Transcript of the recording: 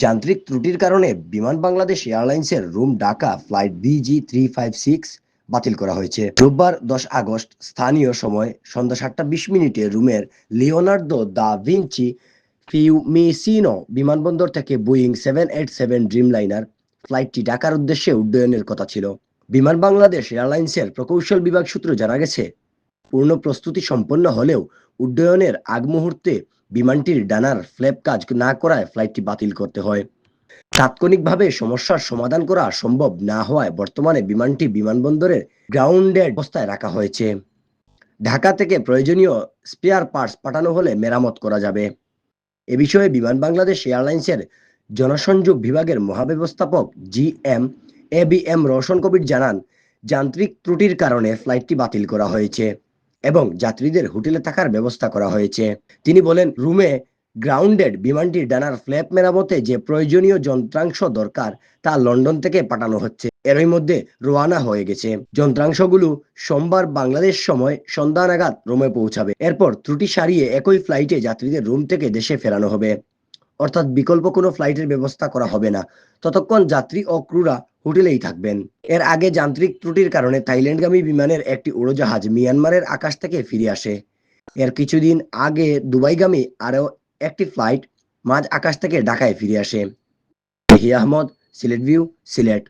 যান্ত্রিক ত্রুটির কারণে বিমান বাংলাদেশ এয়ারলাইন্সের Rome Dhaka flight BG three five six বাতিল করা হয়েছে। রোববার দশ আগস্ট স্থানীয় সময় সন্ধ্যা সাতটা বিশ মিনিটে রুমের লিওনার্দো দা ভিঞ্চি ফিউমিসিনো বিমানবন্দর থেকে Boeing seven eight seven Dreamliner ফ্লাইটটি ঢাকার উদ্দেশ্যে উড্ডয়নের কথা ছিল। বিমান বাংলাদেশ এয়ারলাইন্সের প্রকৌশল বিভাগ সূত্র জানা গেছে, পূর্ণ প্রস্তুতি সম্পন্ন হলেও উড্ডয়নের আগ মুহূর্তে বিমানটির ডানার ফ্ল্যাপ কাজ না করায় ফ্লাইটটি বাতিল করতে হয়। তাৎক্ষণিকভাবে সমস্যার সমাধান করা সম্ভব না হওয়ায় বর্তমানে বিমানটি বিমানবন্দরের গ্রাউন্ডেড অবস্থায় রাখা হয়েছে। ঢাকা থেকে প্রয়োজনীয় স্পেয়ার পার্টস পাঠানো হলে মেরামত করা যাবে। এ বিষয়ে বিমান বাংলাদেশ এয়ারলাইন্সের জনসংযোগ বিভাগের মহাব্যবস্থাপক G M A B M Roshan Kabir জানান, যান্ত্রিক ত্রুটির কারণে ফ্লাইটটি বাতিল করা হয়েছে। এবং যাত্রীদের হোটেলে থাকার ব্যবস্থা করা হয়েছে। তিনি বলেন, রুমে গ্রাউন্ডেড বিমানটির ডানার ফ্ল্যাপ মেরামতে যে প্রয়োজনীয় যন্ত্রাংশ দরকার তা লন্ডন থেকে পাঠানো হচ্ছে। এরই মধ্যে রোয়ানা হয়ে গেছে। যন্ত্রাংশগুলো সোমবার বাংলাদেশ সময় সন্ধ্যা নাগাদ রোমে পৌঁছাবে। এরপর ত্রুটি সারিয়ে একই ফ্লাইটে যাত্রীদের রুম থেকে দেশে ফেরানো হবে। অর্থাৎ বিকল্প কোনো ফ্লাইটের ব্যবস্থা করা হবে না। ততক্ষণ যাত্রী ও ক্রুরা হোটেলেই থাকবেন। এর আগে যান্ত্রিক ত্রুটির কারণে থাইল্যান্ডগামী বিমানের একটি উড়োজাহাজ মিয়ানমারের আকাশ থেকে ফিরে আসে। এর কিছুদিন আগে দুবাইগামী আরও একটি ফ্লাইট মাঝ আকাশ থেকে ঢাকায় ফিরে আসে। আহমদ, সিলেট ভিউ, সিলেট।